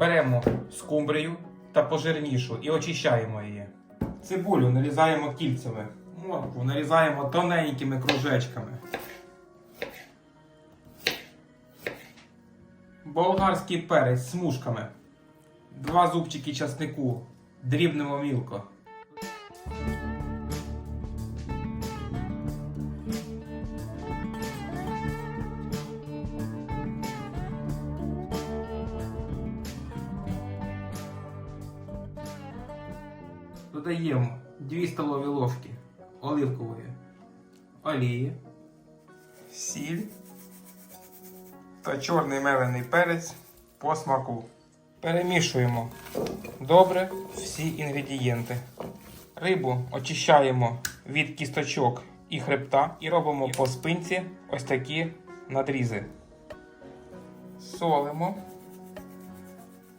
Беремо скумбрію та пожирнішу і очищаємо її. Цибулю нарізаємо кільцями. Моркву нарізаємо тоненькими кружечками. Болгарський перець смужками. Два зубчики часнику. Дрібнемо мілко. Додаємо 2 столові ложки оливкової олії, сіль та чорний мелений перець по смаку. Перемішуємо добре всі інгредієнти. Рибу очищаємо від кісточок і хребта і робимо по спинці ось такі надрізи. Солимо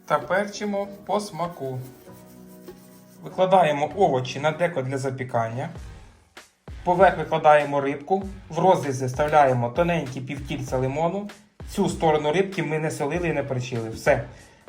та перчимо по смаку. Викладаємо овочі на деко для запікання. Поверх викладаємо рибку, в розрізи вставляємо тоненькі півкільця лимону. Цю сторону рибки ми не солили і не перчили. Все.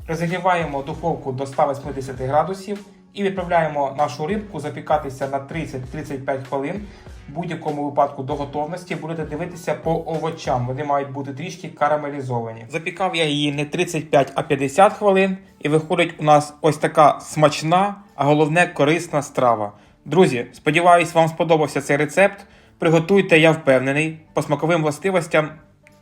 Розігріваємо духовку до 180 градусів і відправляємо нашу рибку запікатися на 30-35 хвилин. В будь-якому випадку до готовності будете дивитися по овочам. Вони мають бути трішки карамелізовані. Запікав я її не 35, а 50 хвилин. І виходить у нас ось така смачна, а головне корисна страва. Друзі, сподіваюсь, вам сподобався цей рецепт. Приготуйте, я впевнений, по смаковим властивостям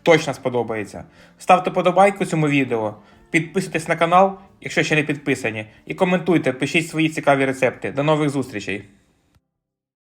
точно сподобається. Ставте подобайку цьому відео, підписуйтесь на канал, якщо ще не підписані, і коментуйте, пишіть свої цікаві рецепти. До нових зустрічей!